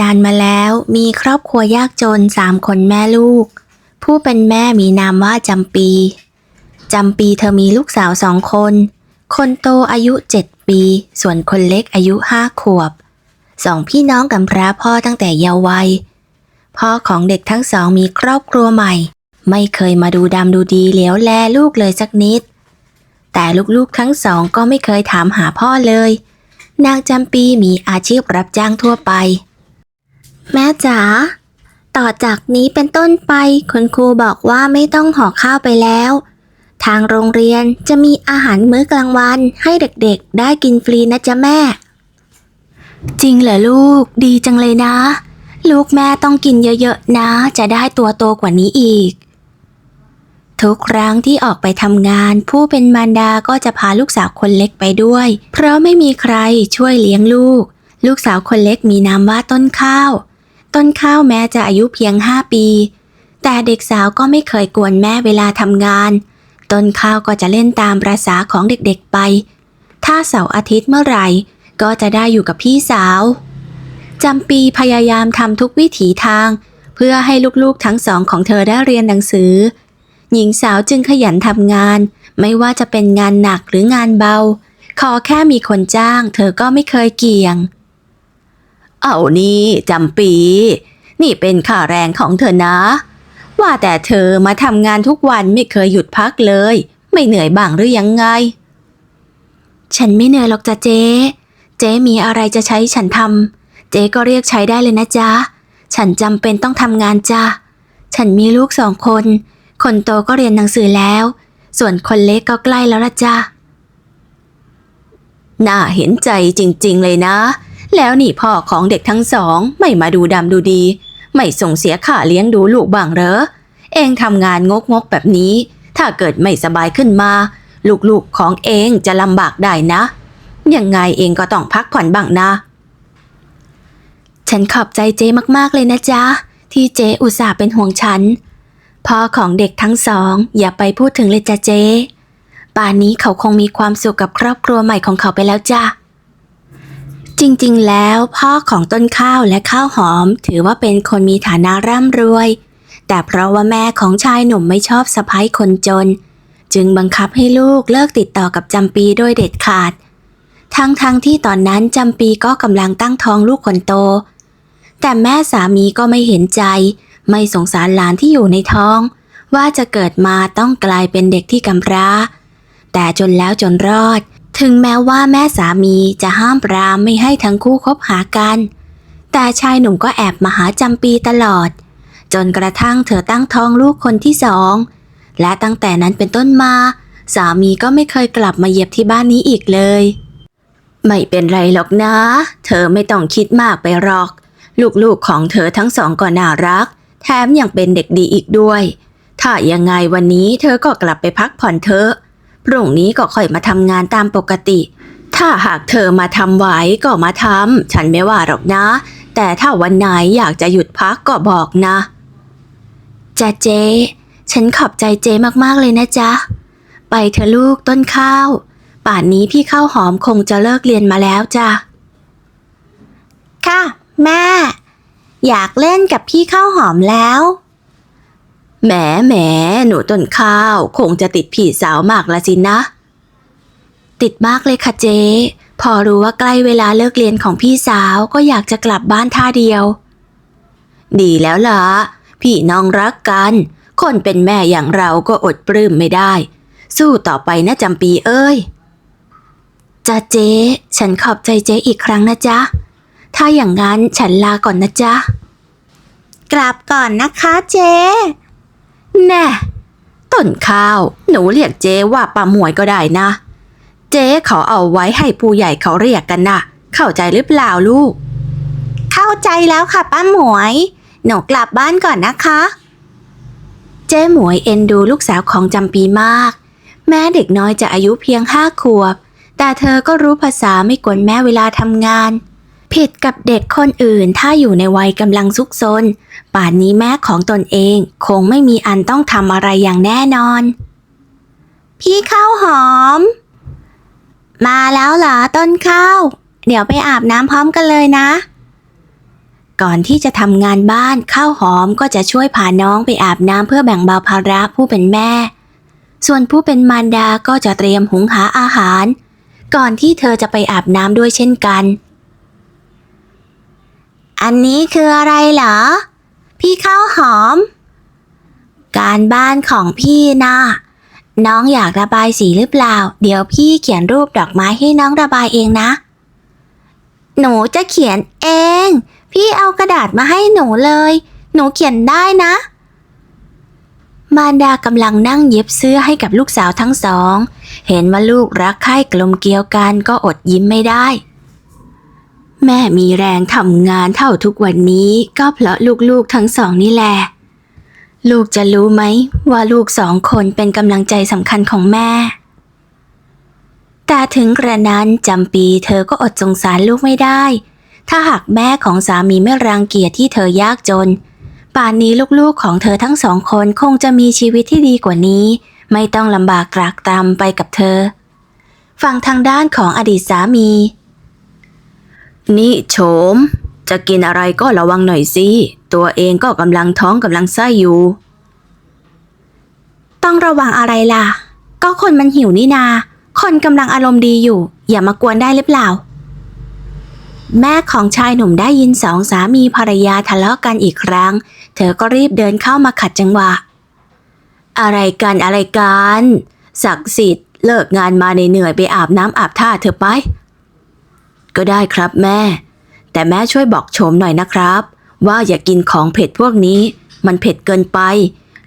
นานมาแล้วมีครอบครัวยากจนสามคนแม่ลูก ผู้เป็นแม่มีนามว่าจำปีจำปีเธอมีลูกสาวสองคน คนโตอายุเจ็ดปี ส่วนคนเล็กอายุห้าขวบสองพี่น้องกำพร้าพ่อตั้งแต่เยาว์วัย พ่อของเด็กทั้งสองมีครอบครัวใหม่ ไม่เคยมาดูดำดูดีเหลียวแลลูกเลยสักนิด แต่ลูกๆทั้งสองก็ไม่เคยถามหาพ่อเลย นางจำปีมีอาชีพรับจ้างทั่วไป แม่จ๋า ต่อจากนี้เป็นต้นไปคุณครูบอกว่าไม่ต้องห่อข้าวไปแล้ว ทางโรงเรียนจะมีอาหารมื้อกลางวันให้เด็กๆ ได้กินฟรีนะจ๊ะแม่ จริงเหรอลูก ดีจังเลยนะ ลูกแม่ต้องกินเยอะๆนะ จะได้ตัวโตกว่านี้อีก ทุกครั้งที่ออกไปทำงาน ผู้เป็นมารดาก็จะพาลูกสาวคนเล็กไปด้วย เพราะไม่มีใครช่วยเลี้ยงลูก ลูกสาวคนเล็กมีนามว่าต้นข้าว ต้นข้าวแม้จะอายุเพียงห้าปี แต่เด็กสาวก็ไม่เคยกวนแม่เวลาทำงาน ต้นข้าวก็จะเล่นตามประษาของเด็กๆไป ถ้าเสาร์อาทิตย์เมื่อไหร่ ก็จะได้อยู่กับพี่สาวจำปีพยายามทำทุกวิถีทาง เพื่อให้ลูกๆทั้งสองของเธอได้เรียนหนังสือ หญิงสาวจึงขยันทำงาน ไม่ว่าจะเป็นงานหนักหรืองานเบา ขอแค่มีคนจ้าง เธอก็ไม่เคยเกี่ยง เอานี่จำปี นี่เป็นค่าแรงของเธอนะ ว่าแต่เธอมาทำงานทุกวันไม่เคยหยุดพักเลย ไม่เหนื่อยบ้างหรือยังไง ฉันไม่เหนื่อยหรอกจ้ะเจ๊ เจ๊มีอะไรจะใช้ฉันทำเจ๊ก็เรียกใช้ได้เลยนะจ๊ะ ฉันจำเป็นต้องทำงานจ้ะ ฉันมีลูกสองคน คนโตก็เรียนหนังสือแล้ว ส่วนคนเล็กก็ใกล้แล้วละจ้ะน่าเห็นใจจริง ๆ เลยนะ แล้วนี่พ่อของเด็กทั้งสองไม่มาดูดำดูดี ไม่ส่งเสียค่าเลี้ยงดูลูกบ้างเหรอ เองทำงานงกงกแบบนี้ ถ้าเกิดไม่สบายขึ้นมา ลูกๆของเองจะลำบากได้นะ ยังไงเองก็ต้องพักผ่อนบ้างนะ ฉันขอบใจเจมากๆเลยนะจ๊ะ ที่เจอุตส่าห์เป็นห่วงฉัน พ่อของเด็กทั้งสอง อย่าไปพูดถึงเลยจ้ะเจ๊ป่านนี้เขาคงมีความสุขกับครอบครัวใหม่ของเขาไปแล้วจ้ะ จริงๆ แล้วพ่อของต้นข้าวและข้าวหอม ถือว่าเป็นคนมีฐานะร่ำรวย แต่เพราะว่าแม่ของชายหนุ่มไม่ชอบสะพ้ายคนจน จึงบังคับให้ลูกเลิกติดต่อกับจำปีโดยเด็ดขาด ทั้งๆทที่ตอนนั้นจำปีก็กำลังตั้งท้องลูกคนโต แต่แม่สามีก็ไม่เห็นใจ ไม่สงสารหลานที่อยู่ในท้อง ว่าจะเกิดมาต้องกลายเป็นเด็กที่กำพร้า แต่จนแล้วจนรอด ถึงแม้ว่าแม่สามีจะห้ามปรามไม่ให้ทั้งคู่คบหากัน แต่ชายหนุ่มก็แอบมาหาจำปีตลอด จนกระทั่งเธอตั้งท้องลูกคนที่สอง และตั้งแต่นั้นเป็นต้นมา สามีก็ไม่เคยกลับมาเหยียบที่บ้านนี้อีกเลย ไม่เป็นไรหรอกนะ เธอไม่ต้องคิดมากไปหรอก ลูกๆของเธอทั้งสองก็น่ารัก แถมยังเป็นเด็กดีอีกด้วย ถ้ายังไงวันนี้เธอก็กลับไปพักผ่อนเถอะ พรุ่งนี้ก็ค่อยมาทำงานตามปกติ ถ้าหากเธอมาทำไหวก็มาทำฉันไม่ว่าหรอกนะ แต่ถ้าวันไหนอยากจะหยุดพักก็บอกนะจ้ะเจ๊ฉันขอบใจเจ๊มากๆเลยนะจ๊ะ ไปเถอลูกต้นข้าว ป่านนี้พี่ข้าวหอมคงจะเลิกเรียนมาแล้วจ้ะ ค่ะ แม่ อยากเล่นกับพี่ข้าวหอมแล้ว แหมแหมหนูต้นข้าว คงจะติดผีสาวมากละสินะ ติดมากเลยค่ะเจ๊พอรู้ว่าใกล้เวลาเลิกเรียนของพี่สาวก็อยากจะกลับบ้านท่าเดียว ดีแล้วล่ะ พี่น้องรักกัน คนเป็นแม่อย่างเราก็อดปลื้มไม่ได้ สู้ต่อไปนะจำปีเอ้ยจ้าเจ๊ฉันขอบใจเจ๊อีกครั้งนะจ๊ะ ถ้าอย่างนั้นฉันลาก่อนนะจ๊ะ กลับก่อนนะคะเจ๊ แน่ต้นข้าว หนูเรียกเจ๊ว่าป้าหมวยก็ได้นะ เจ๊เขาเอาไว้ให้ผู้ใหญ่เขาเรียกกันนะเข้าใจหรือเปล่าลูก เข้าใจแล้วค่ะป้าหมวย หนูกลับบ้านก่อนนะคะ เจ๊หมวยเอ็นดูลูกสาวของจำปีมาก แม้เด็กน้อยจะอายุเพียงห้าขวบ แต่เธอก็รู้ภาษาไม่กวนแม่เวลาทำงาน ผิดกับเด็กคนอื่นถ้าอยู่ในวัยกำลังซุกซน ป่านนี้แม่ของตนเองคงไม่มีอันต้องทำอะไรอย่างแน่นอน พี่ข้าวหอม มาแล้วเหรอต้นข้าว เดี๋ยวไปอาบน้ำพร้อมกันเลยนะ ก่อนที่จะทำงานบ้านข้าวหอมก็จะช่วยพาน้องไปอาบน้ำเพื่อแบ่งเบาภาระผู้เป็นแม่ ส่วนผู้เป็นมารดาก็จะเตรียมหุงหาอาหาร ก่อนที่เธอจะไปอาบน้ำด้วยเช่นกัน อันนี้คืออะไรเหรอ พี่ข้าวหอม การบ้านของพี่นะน้องอยากระบายสีหรือเปล่า เดี๋ยวพี่เขียนรูปดอกไม้ให้น้องระบายเองนะ หนูจะเขียนเอง พี่เอากระดาษมาให้หนูเลย หนูเขียนได้นะ มารดากำลังนั่งเย็บเสื้อให้กับลูกสาวทั้งสอง เห็นว่าลูกรักใคร่กลมเกลียวกันก็อดยิ้มไม่ได้ แม่มีแรงทำงานเท่าทุกวันนี้ก็เพราะลูกๆทั้งสองนี่แหละ ลูกจะรู้ไหมว่าลูกสองคนเป็นกำลังใจสำคัญของแม่ แต่ถึงกระนั้นจำปีเธอก็อดสงสารลูกไม่ได้ ถ้าหากแม่ของสามีไม่รังเกียจที่เธอยากจน ป่านนี้ลูกๆของเธอทั้งสองคนคงจะมีชีวิตที่ดีกว่านี้ ไม่ต้องลำบากตรากตรำไปกับเธอ ฝั่งทางด้านของอดีตสามี นี่โฉม จะกินอะไรก็ระวังหน่อยสิ ตัวเองก็กำลังท้องกำลังไส้อยู่ ต้องระวังอะไรล่ะ ก็คนมันหิวนี่นา คนกำลังอารมณ์ดีอยู่ อย่ามากวนได้หรือเปล่า แม่ของชายหนุ่มได้ยินสองสามีภรรยาทะเลาะกันอีกครั้ง เธอก็รีบเดินเข้ามาขัดจังหวะ อะไรกันอะไรกันศักดิ์สิทธิ์เลิกงานมาเหนื่อยไปอาบน้ำอาบท่าเธอไป ก็ได้ครับแม่ แต่แม่ช่วยบอกโฉมหน่อยนะครับ ว่าอย่ากินของเผ็ดพวกนี้ มันเผ็ดเกินไป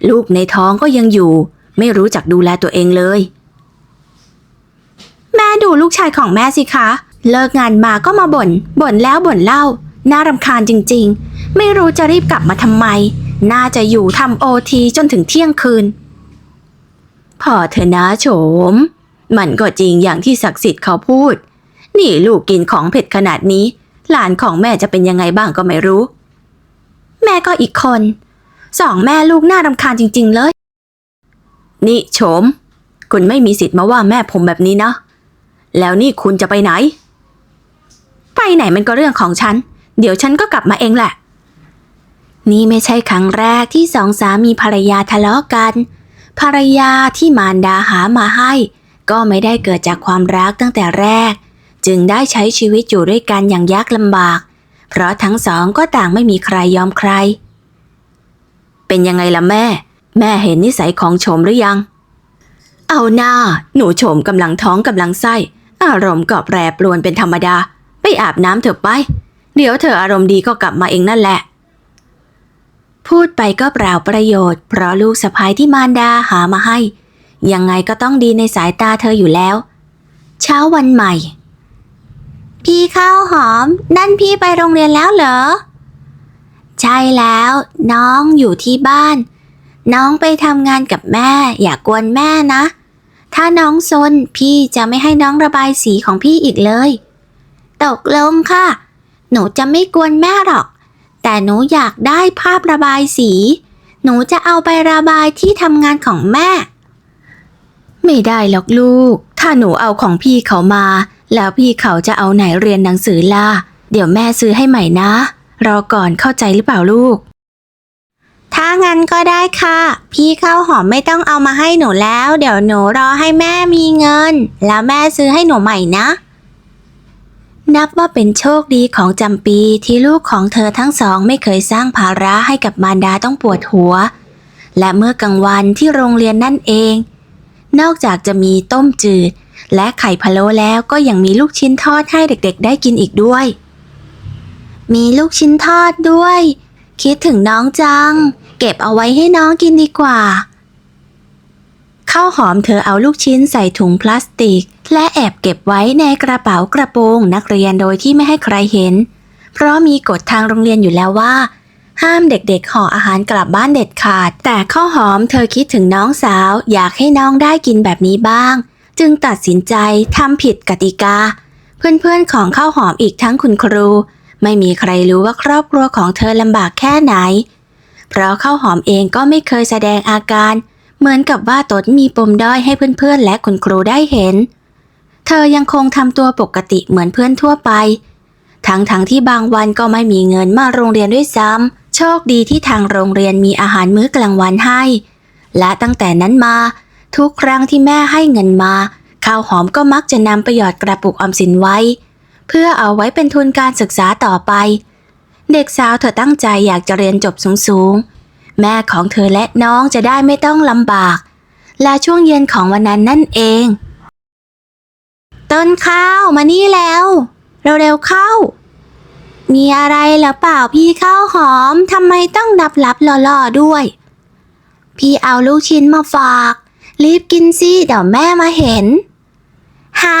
ลูกในท้องก็ยังอยู่ ไม่รู้จักดูแลตัวเองเลย แม่ดูลูกชายของแม่สิคะ เลิกงานมาก็มาบ่นบ่นแล้วบ่นเล่า น่ารำคาญจริง ๆ ไม่รู้จะรีบกลับมาทำไม น่าจะอยู่ทำโอทีจนถึงเที่ยงคืนพอเถอนะโฉม มันก็จริงอย่างที่ศักดิ์สิทธิ์เขาพูด นี่ลูกกินของเผ็ดขนาดนี้ หลานของแม่จะเป็นยังไงบ้างก็ไม่รู้ แม่ก็อีกคน สองแม่ลูกน่ารำคาญจริง ๆ เลย นี่โฉม คุณไม่มีสิทธิ์มาว่าแม่ผมแบบนี้นะ แล้วนี่คุณจะไปไหน ไปไหนมันก็เรื่องของฉัน เดี๋ยวฉันก็กลับมาเองแหละ นี่ไม่ใช่ครั้งแรกที่สองสามีภรรยาทะเลาะกัน ภรรยาที่มารดาหามาให้ ก็ไม่ได้เกิดจากความรักตั้งแต่แรก จึงได้ใช้ชีวิตอยู่ด้วยกันอย่างยากลำบาก เพราะทั้งสองก็ต่างไม่มีใครยอมใคร เป็นยังไงล่ะแม่ แม่เห็นนิสัยของโฉมหรือยัง เอาหน้า หนูโฉมกำลังท้องกำลังไส้ อารมณ์ก็แปรปรวนเป็นธรรมดา ไปอาบน้ำเถอะไป เดี๋ยวเธออารมณ์ดีก็กลับมาเองนั่นแหละ พูดไปก็เปล่าประโยชน์ เพราะลูกสะพ้ายที่มารดาหามาให้ ยังไงก็ต้องดีในสายตาเธออยู่แล้ว เช้าวันใหม่ พี่ข้าวหอม นั่นพี่ไปโรงเรียนแล้วเหรอ ใช่แล้ว น้องอยู่ที่บ้าน น้องไปทำงานกับแม่ อย่ากวนแม่นะ ถ้าน้องซนพี่จะไม่ให้น้องระบายสีของพี่อีกเลย ตกลงค่ะ หนูจะไม่กวนแม่หรอก แต่หนูอยากได้ภาพระบายสี หนูจะเอาไประบายที่ทำงานของแม่ ไม่ได้หรอกลูก ถ้าหนูเอาของพี่เขามา แล้วพี่เขาจะเอาไหนเรียนหนังสือล่ะ เดี๋ยวแม่ซื้อให้ใหม่นะ รอก่อนเข้าใจหรือเปล่าลูก ถ้างั้นก็ได้ค่ะ พี่ข้าวหอมไม่ต้องเอามาให้หนูแล้ว เดี๋ยวหนูรอให้แม่มีเงิน แล้วแม่ซื้อให้หนูใหม่นะ นับว่าเป็นโชคดีของจำปีที่ลูกของเธอทั้งสองไม่เคยสร้างภาระให้กับมารดาต้องปวดหัว และเมื่อกลางวันที่โรงเรียนนั่นเอง นอกจากจะมีต้มจืด และไข่พะโล้แล้วก็ยังมีลูกชิ้นทอดให้เด็กๆ ได้กินอีกด้วย มีลูกชิ้นทอดด้วย คิดถึงน้องจัง เก็บเอาไว้ให้น้องกินดีกว่า ข้าวหอมเธอเอาลูกชิ้นใส่ถุงพลาสติก และแอบเก็บไว้ในกระเป๋ากระโปรงนักเรียนโดยที่ไม่ให้ใครเห็น เพราะมีกฎทางโรงเรียนอยู่แล้วว่าห้ามเด็กๆห่ออาหารกลับบ้านเด็ดขาด แต่ข้าวหอมเธอคิดถึงน้องสาว อยากให้น้องได้กินแบบนี้บ้าง จึงตัดสินใจทำผิดกติกา เพื่อนๆของข้าวหอมอีกทั้งคุณครู ไม่มีใครรู้ว่าครอบครัวของเธอลำบากแค่ไหน เพราะข้าวหอมเองก็ไม่เคยแสดงอาการ เหมือนกับว่าตนมีปมด้อยให้เพื่อนๆ และคุณครูได้เห็น เธอยังคงทำตัวปกติเหมือนเพื่อนทั่วไป ทั้งๆทที่บางวันก็ไม่มีเงินมาโรงเรียนด้วยซ้ำโชคดีที่ทางโรงเรียนมีอาหารมื้อกลางวันให้ และตั้งแต่นั้นมา ทุกครั้งที่แม่ให้เงินมา ข้าวหอมก็มักจะนำไปหยอดกระปุกออมสินไว้ เพื่อเอาไว้เป็นทุนการศึกษาต่อไป เด็กสาวเธอตั้งใจอยากจะเรียนจบสูงๆ แม่ของเธอและน้องจะได้ไม่ต้องลำบาก และช่วงเย็นของวันนั้นนั่นเอง ต้นข้าวมานี่แล้วเร็วๆเข้ามีอะไรหรือเปล่าพี่ข้าวหอมทำไมต้องดับลับหล่อๆด้วย พี่เอาลูกชิ้นมาฝาก รีบกินสิเดี๋ยวแม่มาเห็น หา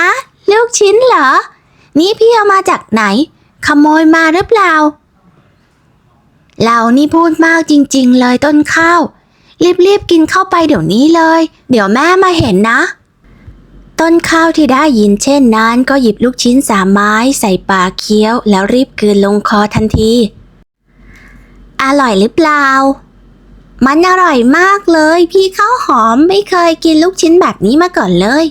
ลูกชิ้นเหรอ นี่พี่เอามาจากไหน ขโมยมาหรือเปล่า เรานี่พูดมากจริง ๆ เลยต้นข้าว รีบๆกินเข้าไปเดี๋ยวนี้เลย เดี๋ยวแม่มาเห็นนะ ต้นข้าวที่ได้ยินเช่นนั้น ก็หยิบลูกชิ้นสามไม้ใส่ปากเคี้ยว แล้วรีบกลืนลงคอทันที อร่อยหรือเปล่า มันอร่อยมากเลย พี่ข้าวหอมไม่เคยกินลูกชิ้นแบบนี้มาก่อนเลย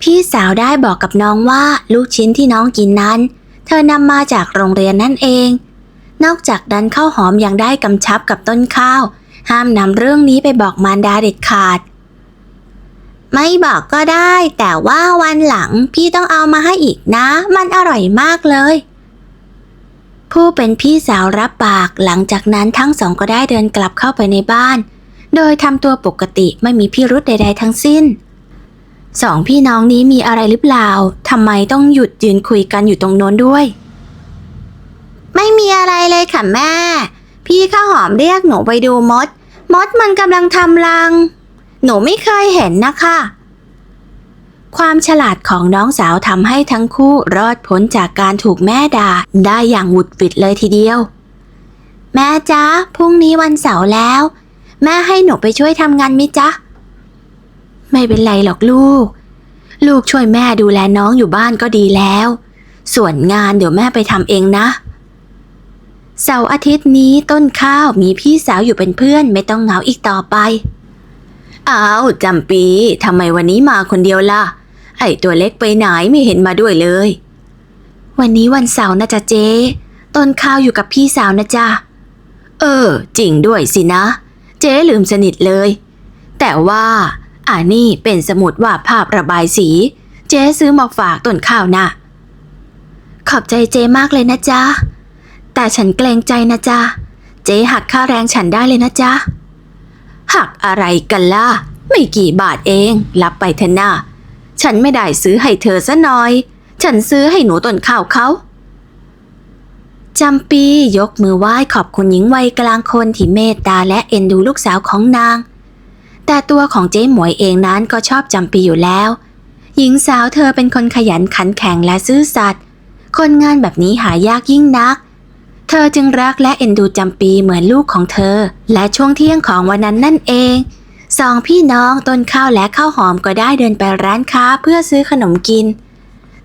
พี่สาวได้บอกกับน้องว่าลูกชิ้นที่น้องกินนั้น เธอนำมาจากโรงเรียนนั่นเอง นอกจากนั้นข้าวหอมยังได้กำชับกับต้นข้าว ห้ามนำเรื่องนี้ไปบอกมารดาเด็ดขาด ไม่บอกก็ได้ แต่ว่าวันหลังพี่ต้องเอามาให้อีกนะ มันอร่อยมากเลย ผู้เป็นพี่สาวรับปากหลังจากนั้นทั้งสองก็ได้เดินกลับเข้าไปในบ้าน โดยทำตัวปกติไม่มีพิรุธใด ๆ ทั้งสิ้น สองพี่น้องนี้มีอะไรหรือเปล่าทำไมต้องหยุดยืนคุยกันอยู่ตรงโน้นด้วย ไม่มีอะไรเลยค่ะแม่ พี่ข้าวหอมเรียกหนูไปดูมด มดมันกำลังทำรัง หนูไม่เคยเห็นนะคะ ความฉลาดของน้องสาวทำให้ทั้งคู่รอดพ้นจากการถูกแม่ด่าได้อย่างหวุดหวิดเลยทีเดียว แม่จ๊ะพรุ่งนี้วันเสาร์แล้ว แม่ให้หนูไปช่วยทำงานมิจ๊ะ ไม่เป็นไรหรอกลูก ลูกช่วยแม่ดูแลน้องอยู่บ้านก็ดีแล้ว ส่วนงานเดี๋ยวแม่ไปทำเองนะเสาร์อาทิตย์นี้ต้นข้าวมีพี่สาวอยู่เป็นเพื่อนไม่ต้องเหงาอีกต่อไป อ้าวจำปีทำไมวันนี้มาคนเดียวล่ะ ไอตัวเล็กไปไหนไม่เห็นมาด้วยเลย วันนี้วันเสาร์นะจ๊ะเจ๊ต้นข้าวอยู่กับพี่สาวนะจ๊ะ เออ จริงด้วยสินะ เจ๊ลืมสนิทเลย แต่ว่าอ่านี่เป็นสมุดวาดภาพระบายสี เจ๊ซื้อมาฝากต้นข้าวนะ ขอบใจเจ๊มากเลยนะจ๊ะ แต่ฉันเกรงใจนะจ๊ะ เจ๊หักค่าแรงฉันได้เลยนะจ๊ะ หักอะไรกันล่ะ ไม่กี่บาทเอง รับไปเถอะนะ ฉันไม่ได้ซื้อให้เธอซะหน่อย ฉันซื้อให้หนูต้นข้าวเขาจำปียกมือไหว้ขอบคุณหญิงวัยกลางคนที่เมตตาและเอ็นดูลูกสาวของนาง แต่ตัวของเจ๊หมวยเองนั้นก็ชอบจำปีอยู่แล้ว หญิงสาวเธอเป็นคนขยันขันแข็งและซื่อสัตย์คนงานแบบนี้หายากยิ่งนัก เธอจึงรักและเอ็นดูจำปีเหมือนลูกของเธอ และช่วงเที่ยงของวันนั้นนั่นเอง สองพี่น้องต้นข้าวและข้าวหอมก็ได้เดินไปร้านค้าเพื่อซื้อขนมกิน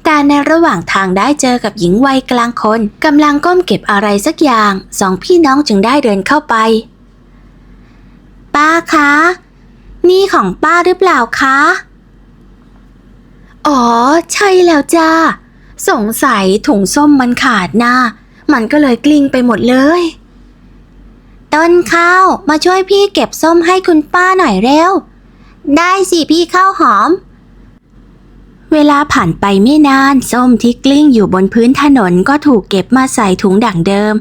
แต่ในระหว่างทางได้เจอกับหญิงวัยกลางคนกำลังก้มเก็บอะไรสักอย่าง สองพี่น้องจึงได้เดินเข้าไป ป้าคะ นี่ของป้าหรือเปล่าคะ อ๋อ ใช่แล้วจ้า สงสัยถุงส้มมันขาดนะมันก็เลยกลิ้งไปหมดเลย ต้นข้าวมาช่วยพี่เก็บส้มให้คุณป้าหน่อยเร็ว ได้สิพี่ข้าวหอม เวลาผ่านไปไม่นาน ส้มที่กลิ้งอยู่บนพื้นถนนก็ถูกเก็บมาใส่ถุงดั่งเดิม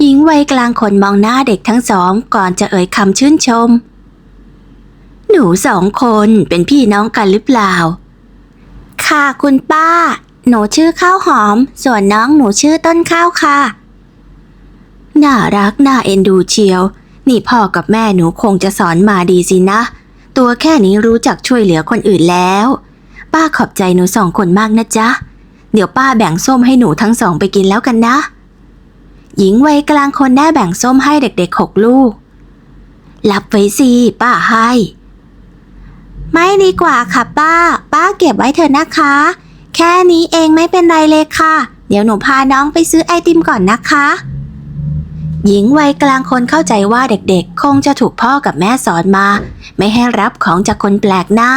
หญิงวัยกลางคนมองหน้าเด็กทั้งสองก่อนจะเอ่ยคำชื่นชม หนูสองคนเป็นพี่น้องกันหรือเปล่า ค่ะคุณป้า หนูชื่อข้าวหอม ส่วนน้องหนูชื่อต้นข้าวค่ะ น่ารักน่าเอ็นดูเชียว นี่พ่อกับแม่หนูคงจะสอนมาดีสินะ ตัวแค่นี้รู้จักช่วยเหลือคนอื่นแล้ว ป้าขอบใจหนูสองคนมากนะจ๊ะ เดี๋ยวป้าแบ่งส้มให้หนูทั้งสองไปกินแล้วกันนะ หญิงวัยกลางคนได้แบ่งส้มให้เด็กๆหกลูก รับไว้สิป้าให้ ไม่ดีกว่าค่ะป้า ป้าเก็บไว้เถอะนะคะ แค่นี้เองไม่เป็นไรเลยค่ะ เดี๋ยวหนูพาน้องไปซื้อไอติมก่อนนะคะ หญิงวัยกลางคนเข้าใจว่าเด็กๆ คงจะถูกพ่อกับแม่สอนมา ไม่ให้รับของจากคนแปลกหน้า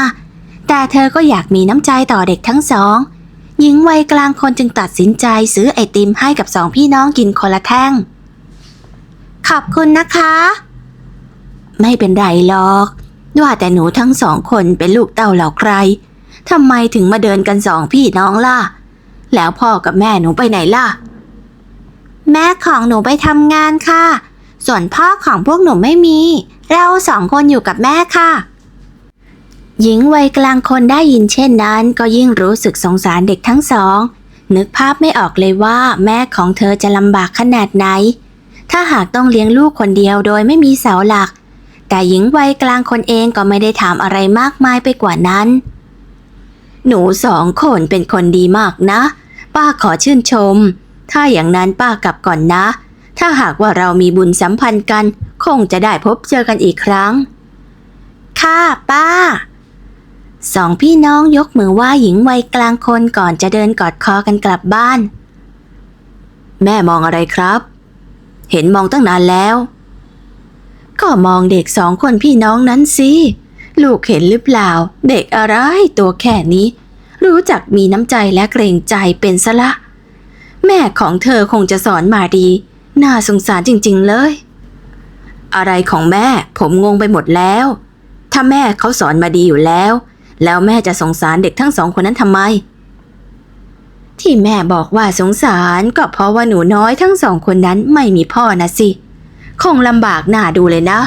แต่เธอก็อยากมีน้ำใจต่อเด็กทั้งสอง หญิงวัยกลางคนจึงตัดสินใจซื้อไอติมให้กับสองพี่น้องกินคนละแท่ง ขอบคุณนะคะ ไม่เป็นไรหรอก ว่าแต่หนูทั้งสองคนเป็นลูกเต้าเหล่าใครทำไมถึงมาเดินกันสองพี่น้องล่ะ แล้วพ่อกับแม่หนูไปไหนล่ะ แม่ของหนูไปทำงานค่ะ ส่วนพ่อของพวกหนูไม่มี เราสองคนอยู่กับแม่ค่ะ หญิงวัยกลางคนได้ยินเช่นนั้น ก็ยิ่งรู้สึกสงสารเด็กทั้งสอง นึกภาพไม่ออกเลยว่าแม่ของเธอจะลำบากขนาดไหน ถ้าหากต้องเลี้ยงลูกคนเดียวโดยไม่มีเสาหลัก แต่หญิงวัยกลางคนเองก็ไม่ได้ถามอะไรมากมายไปกว่านั้น หนูสองคนเป็นคนดีมากนะ ป้าขอชื่นชม ถ้าอย่างนั้นป้ากลับก่อนนะ ถ้าหากว่าเรามีบุญสัมพันธ์กัน คงจะได้พบเจอกันอีกครั้ง ค่ะป้า สองพี่น้องยกมือไหว้หญิงวัยกลางคนก่อนจะเดินกอดคอกันกลับบ้าน แม่มองอะไรครับ เห็นมองตั้งนานแล้ว ก็มองเด็กสองคนพี่น้องนั้นสิลูกเห็นหรือเปล่า เด็กอะไรตัวแค่นี้ รู้จักมีน้ำใจและเกรงใจเป็นซะละ แม่ของเธอคงจะสอนมาดี น่าสงสารจริงๆเลย อะไรของแม่ผมงงไปหมดแล้ว ถ้าแม่เขาสอนมาดีอยู่แล้ว แล้วแม่จะสงสารเด็กทั้งสองคนนั้นทำไม ที่แม่บอกว่าสงสารก็เพราะว่าหนูน้อยทั้งสองคนนั้นไม่มีพ่อนะสิ คงลำบากหน้าดูเลยนะ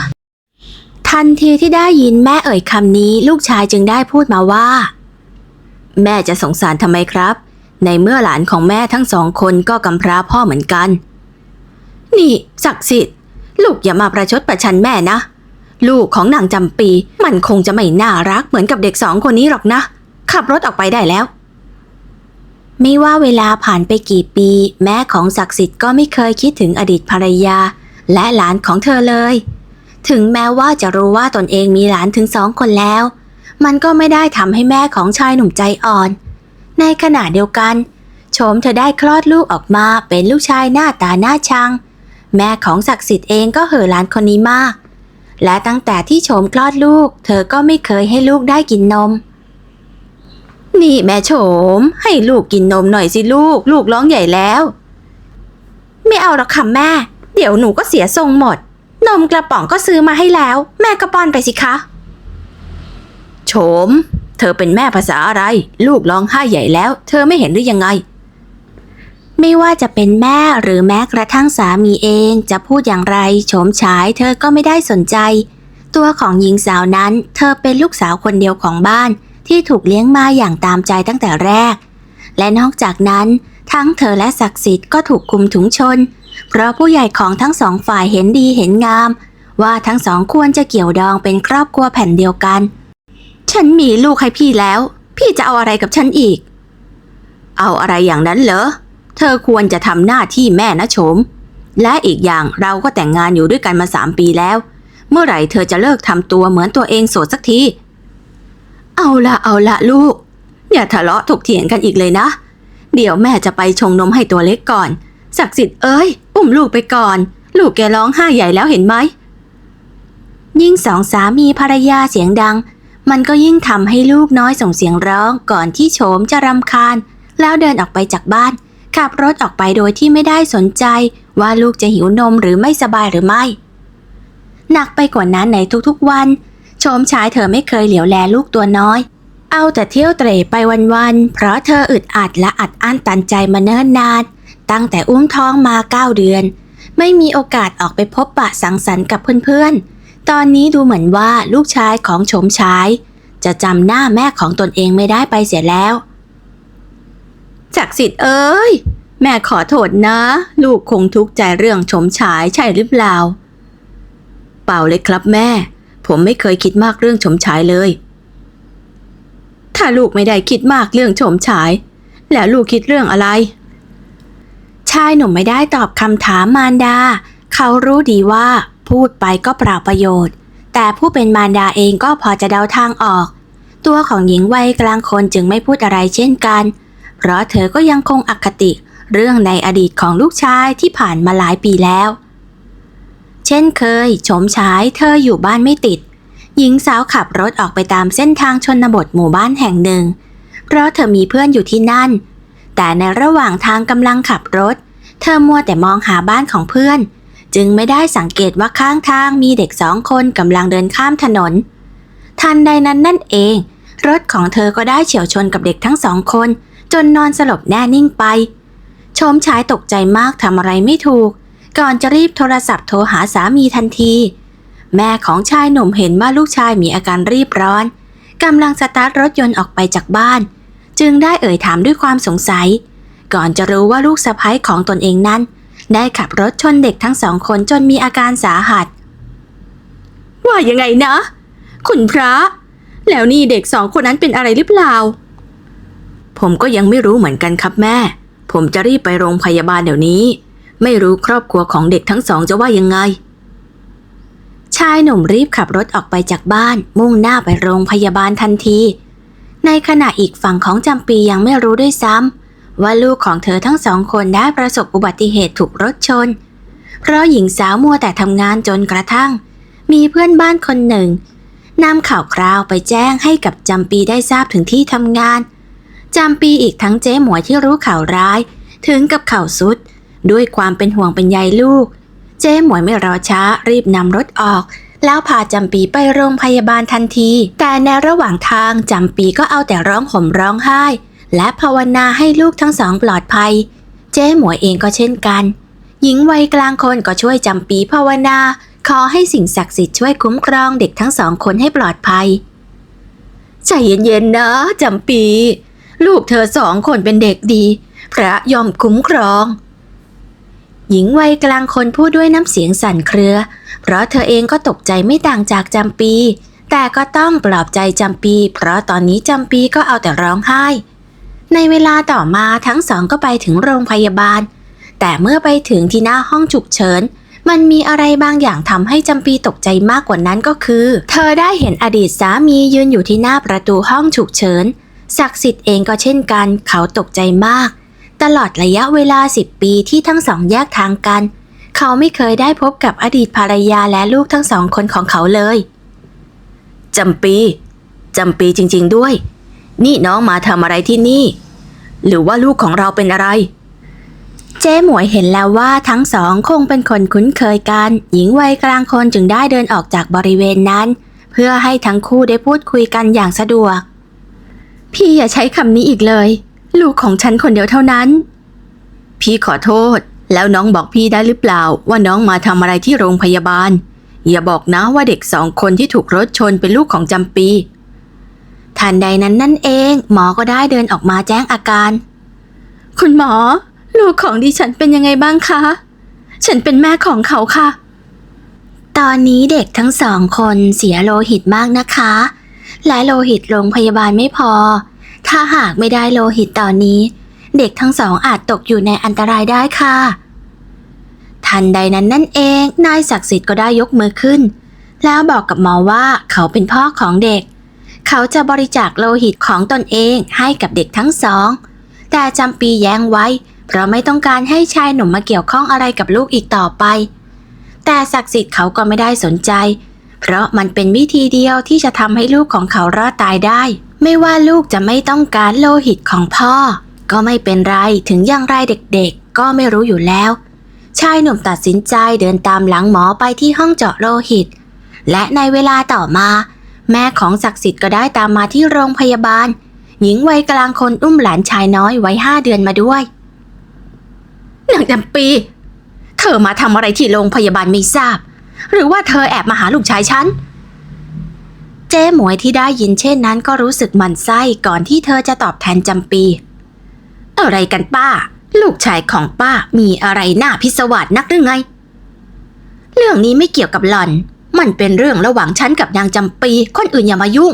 ทันทีที่ได้ยินแม่เอ่ยคำนี้ลูกชายจึงได้พูดมาว่า แม่จะสงสารทำไมครับ ในเมื่อหลานของแม่ทั้งสองคนก็กำพร้าพ่อเหมือนกัน นี่ศักดิ์สิทธิ์ลูกอย่ามาประชดประชันแม่นะ ลูกของนางจำปี มันคงจะไม่น่ารักเหมือนกับเด็กสองคนนี้หรอกนะ ขับรถออกไปได้แล้ว ไม่ว่าเวลาผ่านไปกี่ปี แม่ของศักดิ์สิทธิ์ก็ไม่เคยคิดถึงอดีตภรรยา และหลานของเธอเลย ถึงแม้ว่าจะรู้ว่าตนเองมีหลานถึงสองคนแล้ว มันก็ไม่ได้ทำให้แม่ของชายหนุ่มใจอ่อน ในขณะเดียวกันโฉมเธอได้คลอดลูกออกมาเป็นลูกชายหน้าตาน่าชัง แม่ของศักดิ์สิทธิ์เองก็เห่อหลานคนนี้มาก และตั้งแต่ที่โฉมคลอดลูก เธอก็ไม่เคยให้ลูกได้กินนม นี่แม่โฉม ให้ลูกกินนมหน่อยสิลูก ลูกร้องใหญ่แล้ว ไม่เอาหรอกค่ะแม่ เดี๋ยวหนูก็เสียทรงหมด นมกระป๋องก็ซื้อมาให้แล้ว แม่ก็ป้อนไปสิคะ โฉม เธอเป็นแม่ภาษาอะไร ลูกร้องไห้ใหญ่แล้ว เธอไม่เห็นหรือยังไง ไม่ว่าจะเป็นแม่หรือแม้กระทั่งสามีเองจะพูดอย่างไรโฉมฉาย เธอก็ไม่ได้สนใจ ตัวของหญิงสาวนั้น เธอเป็นลูกสาวคนเดียวของบ้าน ที่ถูกเลี้ยงมาอย่างตามใจตั้งแต่แรก และนอกจากนั้น ทั้งเธอและศักดิ์สิทธิ์ก็ถูกคุมถุงชน เพราะผู้ใหญ่ของทั้งสองฝ่ายเห็นดีเห็นงาม ว่าทั้งสองควรจะเกี่ยวดองเป็นครอบครัวแผ่นเดียวกัน ฉันมีลูกให้พี่แล้ว พี่จะเอาอะไรกับฉันอีก เอาอะไรอย่างนั้นเหรอ เธอควรจะทำหน้าที่แม่นะโฉม และอีกอย่างเราก็แต่งงานอยู่ด้วยกันมาสามปีแล้ว เมื่อไหร่เธอจะเลิกทำตัวเหมือนตัวเองโสดสักที เอาละเอาละลูก อย่าทะเลาะถกเถียงกันอีกเลยนะ เดี๋ยวแม่จะไปชงนมให้ตัวเล็กก่อนศักดิ์สิทธิ์เอ้ย อุ้มลูกไปก่อน ลูกแกร้องไห้ใหญ่แล้วเห็นไหมยิ่งสองสามีภรรยาเสียงดัง มันก็ยิ่งทำให้ลูกน้อยส่งเสียงร้องก่อนที่โฉมจะรำคาญ แล้วเดินออกไปจากบ้าน ขับรถออกไปโดยที่ไม่ได้สนใจ ว่าลูกจะหิวนมหรือไม่สบายหรือไม่ หนักไปกว่านั้นในทุกๆวัน โฉมชายเธอไม่เคยเหลียวแลลูกตัวน้อย เอาแต่เที่ยวเตร่ไปวันๆเพราะเธออึดอัดและอัดอั้นตันใจมาเนิ่นนาน ตั้งแต่อุ้มท้องมาเก้าเดือน ไม่มีโอกาสออกไปพบปะสังสรรค์กับเพื่อนๆ ตอนนี้ดูเหมือนว่าลูกชายของโฉมชาย จะจำหน้าแม่ของตนเองไม่ได้ไปเสียแล้วศักดิ์สิทธิ์เอ้ย แม่ขอโทษนะ ลูกคงทุกข์ใจเรื่องโฉมฉายใช่หรือเปล่า เปล่าเลยครับแม่ ผมไม่เคยคิดมากเรื่องโฉมฉายเลย ถ้าลูกไม่ได้คิดมากเรื่องโฉมฉาย แล้วลูกคิดเรื่องอะไร ชายหนุ่มไม่ได้ตอบคำถามมารดา เขารู้ดีว่า พูดไปก็เปล่าประโยชน์ แต่ผู้เป็นมารดาเองก็พอจะเดาทางออก ตัวของหญิงวัยกลางคนจึงไม่พูดอะไรเช่นกัน เพราะเธอก็ยังคงอคติเรื่องในอดีตของลูกชายที่ผ่านมาหลายปีแล้ว เช่นเคยโฉมฉายเธออยู่บ้านไม่ติด หญิงสาวขับรถออกไปตามเส้นทางชนบทหมู่บ้านแห่งหนึ่ง เพราะเธอมีเพื่อนอยู่ที่นั่น แต่ในระหว่างทางกำลังขับรถ เธอมัวแต่มองหาบ้านของเพื่อน จึงไม่ได้สังเกตว่าข้างทางมีเด็กสองคนกำลังเดินข้ามถนน ทันใดนั้นนั่นเอง รถของเธอก็ได้เฉียวชนกับเด็กทั้งสองคน จนนอนสลบแน่นิ่งไป ชมชายตกใจมากทำอะไรไม่ถูก ก่อนจะรีบโทรศัพท์โทรหาสามีทันที แม่ของชายหนุ่มเห็นว่าลูกชายมีอาการรีบร้อนกำลังสตาร์ทรถยนต์ออกไปจากบ้าน จึงได้เอ่ยถามด้วยความสงสัย ก่อนจะรู้ว่าลูกสะพ้ยของตนเองนั้น ได้ขับรถชนเด็กทั้งสองคนจนมีอาการสาหัส ว่ายังไงนะ คุณพระ แล้วนี่เด็กสองคนนั้นเป็นอะไรหรือเปล่า ผมก็ยังไม่รู้เหมือนกันครับแม่ ผมจะรีบไปโรงพยาบาลเดี๋ยวนี้ ไม่รู้ครอบครัวของเด็กทั้งสองจะว่ายังไง ชายหนุ่มรีบขับรถออกไปจากบ้าน มุ่งหน้าไปโรงพยาบาลทันที ในขณะอีกฝั่งของจำปียังไม่รู้ด้วยซ้ำ ว่าลูกของเธอทั้งสองคนได้ประสบอุบัติเหตุถูกรถชน เพราะหญิงสาวมัวแต่ทำงานจนกระทั่ง มีเพื่อนบ้านคนหนึ่งนำข่าวคราวไปแจ้งให้กับจำปีได้ทราบถึงที่ทำงาน จำปีอีกทั้งเจ๊หมวยที่รู้ข่าวร้าย ถึงกับเข่าสุด ด้วยความเป็นห่วงเป็นใยลูก เจ๊หมวยไม่รอช้ารีบนำรถออก แล้วพาจำปีไปโรงพยาบาลทันที แต่ในระหว่างทางจำปีก็เอาแต่ร้องห่มร้องไห้ และภาวนาให้ลูกทั้งสองปลอดภัย เจ๊หมวยเองก็เช่นกัน หญิงวัยกลางคนก็ช่วยจำปีภาวนา ขอให้สิ่งศักดิ์สิทธิ์ช่วยคุ้มครองเด็กทั้งสองคนให้ปลอดภัย ใจเย็นๆนะจำปี ลูกเธอสองคนเป็นเด็กดี พระยอมคุ้มครอง หญิงวัยกลางคนพูดด้วยน้ำเสียงสั่นเครือ เพราะเธอเองก็ตกใจไม่ต่างจากจำปี แต่ก็ต้องปลอบใจจำปี เพราะตอนนี้จำปีก็เอาแต่ร้องไห้ ในเวลาต่อมาทั้งสองก็ไปถึงโรงพยาบาล แต่เมื่อไปถึงที่หน้าห้องฉุกเฉิน มันมีอะไรบางอย่างทำให้จำปีตกใจมากกว่านั้นก็คือ เธอได้เห็นอดีตสามียืนอยู่ที่หน้าประตูห้องฉุกเฉินศักดิ์สิทธิ์เองก็เช่นกัน เขาตกใจมาก ตลอดระยะเวลา10ปีที่ทั้งสองแยกทางกัน เขาไม่เคยได้พบกับอดีตภรรยาและลูกทั้งสองคนของเขาเลยจำปีจำปีจริง ๆด้วย นี่น้องมาทำอะไรที่นี่ หรือว่าลูกของเราเป็นอะไร เจ๊หมวยเห็นแล้วว่าทั้งสองคงเป็นคนคุ้นเคยกัน หญิงวัยกลางคนจึงได้เดินออกจากบริเวณนั้น เพื่อให้ทั้งคู่ได้พูดคุยกันอย่างสะดวก พี่อย่าใช้คำนี้อีกเลย ลูกของฉันคนเดียวเท่านั้น พี่ขอโทษ แล้วน้องบอกพี่ได้หรือเปล่า ว่าน้องมาทำอะไรที่โรงพยาบาล อย่าบอกนะว่าเด็กสองคนที่ถูกรถชนเป็นลูกของจำปี ทันใดนั้นนั่นเอง หมอก็ได้เดินออกมาแจ้งอาการ คุณหมอ ลูกของดิฉันเป็นยังไงบ้างคะ ฉันเป็นแม่ของเขาค่ะ ตอนนี้เด็กทั้งสองคนเสียโลหิตมากนะคะ และโลหิตโรงพยาบาลไม่พอ ถ้าหากไม่ได้โลหิตตอนนี้ เด็กทั้งสองอาจตกอยู่ในอันตรายได้ค่ะ ทันใดนั้นนั่นเอง นายศักดิ์สิทธิ์ก็ได้ยกมือขึ้น แล้วบอกกับหมอว่าเขาเป็นพ่อของเด็ก เขาจะบริจาคโลหิตของตนเองให้กับเด็กทั้งสอง แต่จำปีแย้งไว้ เพราะไม่ต้องการให้ชายหนุ่มมาเกี่ยวข้องอะไรกับลูกอีกต่อไป แต่ศักดิ์สิทธิ์เขาก็ไม่ได้สนใจ เพราะมันเป็นวิธีเดียวที่จะทำให้ลูกของเขารอดตายได้ ไม่ว่าลูกจะไม่ต้องการโลหิตของพ่อ ก็ไม่เป็นไรถึงอย่างไรเด็กๆ ก็ไม่รู้อยู่แล้ว ชายหนุ่มตัดสินใจเดินตามหลังหมอไปที่ห้องเจาะโลหิต และในเวลาต่อมา แม่ของศักดิ์สิทธิ์ก็ได้ตามมาที่โรงพยาบาล หญิงวัยกลางคนอุ้มหลานชายน้อยไว้ห้าเดือนมาด้วยนางจำปี เธอมาทำอะไรที่โรงพยาบาลไม่ทราบ หรือว่าเธอแอบมาหาลูกชายฉัน เจ๊หมวยที่ได้ยินเช่นนั้นก็รู้สึกหมันไส้ก่อนที่เธอจะตอบแทนจำปี อะไรกันป้า ลูกชายของป้ามีอะไรน่าพิศวาสนักหรือไง เรื่องนี้ไม่เกี่ยวกับหล่อน มันเป็นเรื่องระหว่างฉันกับนางจำปี คนอื่นอย่ามายุ่ง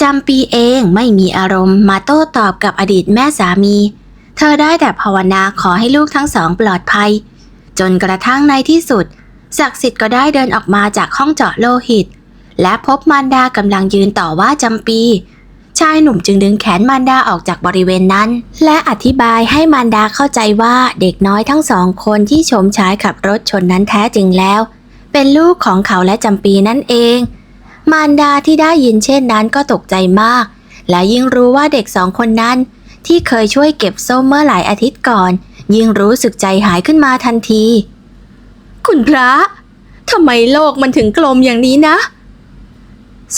จำปีเองไม่มีอารมณ์มาโต้ตอบกับอดีตแม่สามี เธอได้แต่ภาวนาขอให้ลูกทั้งสองปลอดภัย จนกระทั่งในที่สุดศักดิ์สิทธิ์ก็ได้เดินออกมาจากห้องเจาะโลหิต และพบมารดากำลังยืนต่อว่าจำปี ชายหนุ่มจึงดึงแขนมารดาออกจากบริเวณนั้น และอธิบายให้มารดาเข้าใจว่าเด็กน้อยทั้งสองคนที่ชมชายขับรถชนนั้นแท้จริงแล้ว เป็นลูกของเขาและจำปีนั่นเอง มารดาที่ได้ยินเช่นนั้นก็ตกใจมาก และยิ่งรู้ว่าเด็กสองคนนั้น ที่เคยช่วยเก็บส้มเมื่อหลายอาทิตย์ก่อน ยิ่งรู้สึกใจหายขึ้นมาทันที คุณพระทำไมโลกมันถึงกลมอย่างนี้นะ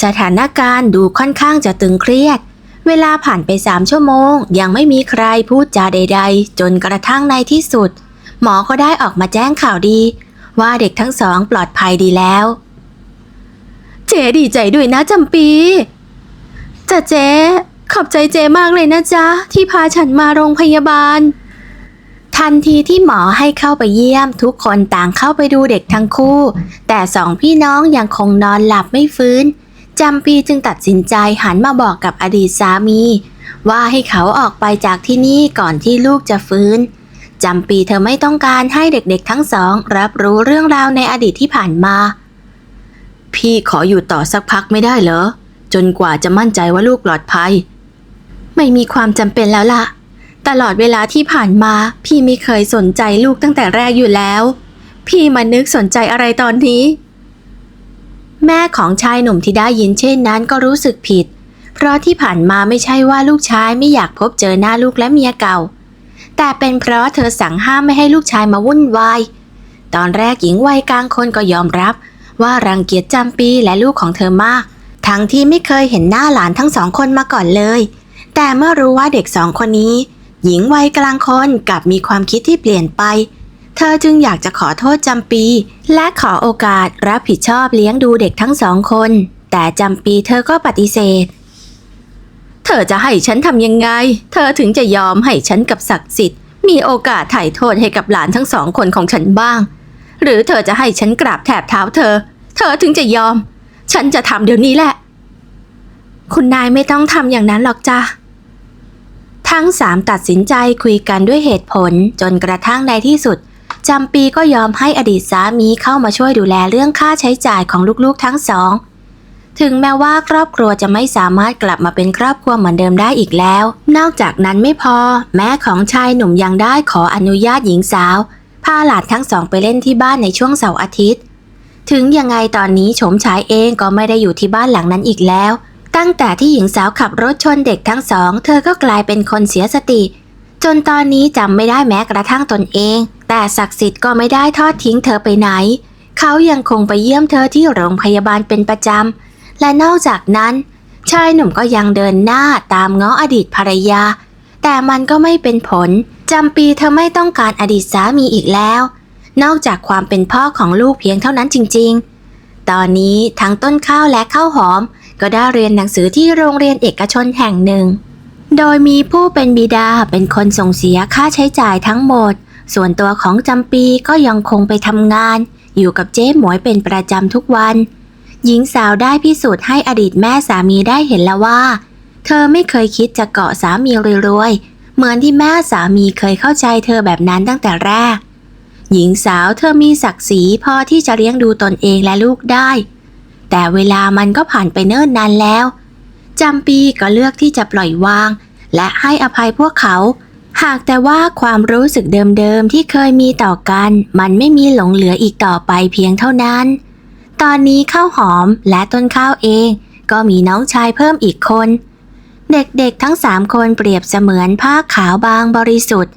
สถานการณ์ดูค่อนข้างจะตึงเครียด เวลาผ่านไปสามชั่วโมง ยังไม่มีใครพูดจาใด ๆ จนกระทั่งในที่สุด หมอก็ได้ออกมาแจ้งข่าวดี ว่าเด็กทั้งสองปลอดภัยดีแล้ว เจ๊ดีใจด้วยนะจำปีจ้ะเจ๊ขอบใจเจ๊มากเลยนะจ๊ะ ที่พาฉันมาโรงพยาบาล ทันทีที่หมอให้เข้าไปเยี่ยมทุกคนต่างเข้าไปดูเด็กทั้งคู่ แต่สองพี่น้องยังคงนอนหลับไม่ฟื้นจำปีจึงตัดสินใจหันมาบอกกับอดีตสามี ว่าให้เขาออกไปจากที่นี่ก่อนที่ลูกจะฟื้น จำปีเธอไม่ต้องการให้เด็กๆทั้งสอง รับรู้เรื่องราวในอดีตที่ผ่านมา พี่ขออยู่ต่อสักพักไม่ได้เหรอ จนกว่าจะมั่นใจว่าลูกปลอดภัย ไม่มีความจำเป็นแล้วล่ะ ตลอดเวลาที่ผ่านมา พี่ไม่เคยสนใจลูกตั้งแต่แรกอยู่แล้ว พี่มานึกสนใจอะไรตอนนี้ แม่ของชายหนุ่มที่ได้ยินเช่นนั้นก็รู้สึกผิด เพราะที่ผ่านมาไม่ใช่ว่าลูกชายไม่อยากพบเจอหน้าลูกและเมียเก่า แต่เป็นเพราะเธอสั่งห้ามไม่ให้ลูกชายมาวุ่นวาย ตอนแรกหญิงวัยกลางคนก็ยอมรับ ว่ารังเกียจจำปีและลูกของเธอมาก ทั้งที่ไม่เคยเห็นหน้าหลานทั้งสองคนมาก่อนเลย แต่เมื่อรู้ว่าเด็กสองคนนี้ หญิงวัยกลางคนกลับมีความคิดที่เปลี่ยนไป เธอจึงอยากจะขอโทษจำปี และขอโอกาสรับผิดชอบเลี้ยงดูเด็กทั้งสองคน แต่จำปีเธอก็ปฏิเสธ เธอจะให้ฉันทำยังไง เธอถึงจะยอมให้ฉันกับศักดิ์สิทธิ์ มีโอกาสไถ่โทษให้กับหลานทั้งสองคนของฉันบ้าง หรือเธอจะให้ฉันกราบแถบเท้าเธอ เธอถึงจะยอม ฉันจะทำเดี๋ยวนี้แหละ คุณนายไม่ต้องทำอย่างนั้นหรอกจ้ะทั้งสามตัดสินใจคุยกันด้วยเหตุผลจนกระทั่งในที่สุดจำปีก็ยอมให้อดีตสามีเข้ามาช่วยดูแลเรื่องค่าใช้จ่ายของลูกๆทั้งสอง ถึงแม้ว่าครอบครัวจะไม่สามารถกลับมาเป็นครอบครัวเหมือนเดิมได้อีกแล้ว นอกจากนั้นไม่พอ แม่ของชายหนุ่มยังได้ขออนุญาตหญิงสาว พาหลานทั้งสองไปเล่นที่บ้านในช่วงเสาร์อาทิตย์ ถึงยังไงตอนนี้โฉมฉายเองก็ไม่ได้อยู่ที่บ้านหลังนั้นอีกแล้ว ตั้งแต่ที่หญิงสาวขับรถชนเด็กทั้งสอง เธอก็กลายเป็นคนเสียสติ จนตอนนี้จำไม่ได้แม้กระทั่งตนเอง แต่ศักดิ์สิทธิ์ก็ไม่ได้ทอดทิ้งเธอไปไหน เขายังคงไปเยี่ยมเธอที่โรงพยาบาลเป็นประจำ และนอกจากนั้นชายหนุ่มก็ยังเดินหน้าตามง้ออดีตภรรยา แต่มันก็ไม่เป็นผลจำปีเธอไม่ต้องการอดีตสามีอีกแล้ว นอกจากความเป็นพ่อของลูกเพียงเท่านั้นจริง ๆ ตอนนี้ทั้งต้นข้าวและข้าวหอม ก็ได้เรียนหนังสือที่โรงเรียนเอกชนแห่งหนึ่ง โดยมีผู้เป็นบิดาเป็นคนส่งเสียค่าใช้จ่ายทั้งหมด ส่วนตัวของจำปีก็ยังคงไปทำงาน อยู่กับเจ๊หมวยเป็นประจำทุกวัน หญิงสาวได้พิสูจน์ให้อดีตแม่สามีได้เห็นแล้วว่า เธอไม่เคยคิดจะเกาะสามีรวยๆ เหมือนที่แม่สามีเคยเข้าใจเธอแบบนั้นตั้งแต่แรก หญิงสาวเธอมีศักดิ์ศรีพอที่จะเลี้ยงดูตนเองและลูกได้ แต่เวลามันก็ผ่านไปเนิ่นนานแล้วจำปีก็เลือกที่จะปล่อยวาง และให้อภัยพวกเขา หากแต่ว่าความรู้สึกเดิมๆที่เคยมีต่อกัน มันไม่มีหลงเหลืออีกต่อไปเพียงเท่านั้น ตอนนี้ข้าวหอมและต้นข้าวเอง ก็มีน้องชายเพิ่มอีกคน เด็กๆทั้งสามคนเปรียบเสมือนผ้าขาวบางบริสุทธิ์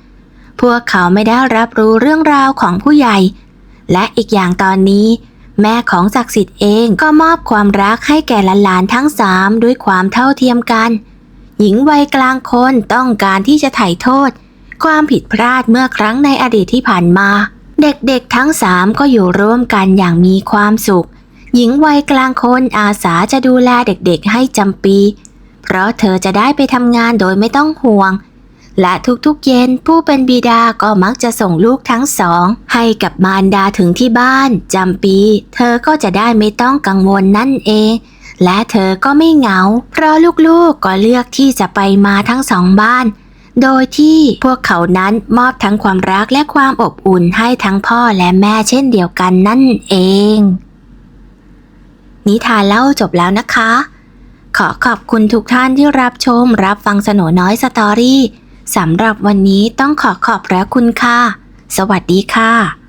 พวกเขาไม่ได้รับรู้เรื่องราวของผู้ใหญ่ และอีกอย่างตอนนี้ แม่ของศักดิ์สิทธิ์เองก็มอบความรักให้แก่หลานๆทั้งสามด้วยความเท่าเทียมกัน หญิงวัยกลางคนต้องการที่จะไถ่โทษ ความผิดพลาดเมื่อครั้งในอดีตที่ผ่านมาเด็กๆทั้งสามก็อยู่ร่วมกันอย่างมีความสุข หญิงวัยกลางคนอาสาจะดูแลเด็กๆให้จำปี เพราะเธอจะได้ไปทำงานโดยไม่ต้องห่วง และทุกๆเย็นผู้เป็นบิดาก็มักจะส่งลูกทั้งสอง ให้กับมารดาถึงที่บ้านจำปี เธอก็จะได้ไม่ต้องกังวลนั่นเอง และเธอก็ไม่เหงา เพราะลูกๆก็เลือกที่จะไปมาทั้งสองบ้าน โดยที่พวกเขานั้นมอบทั้งความรักและความอบอุ่นให้ทั้งพ่อและแม่เช่นเดียวกันนั่นเอง นิทานเล่าจบแล้วนะคะ ขอขอบคุณทุกท่านที่รับชม รับฟังสโนน้อยสตอรี่สำหรับวันนี้ต้องขอขอบพระคุณค่ะ สวัสดีค่ะ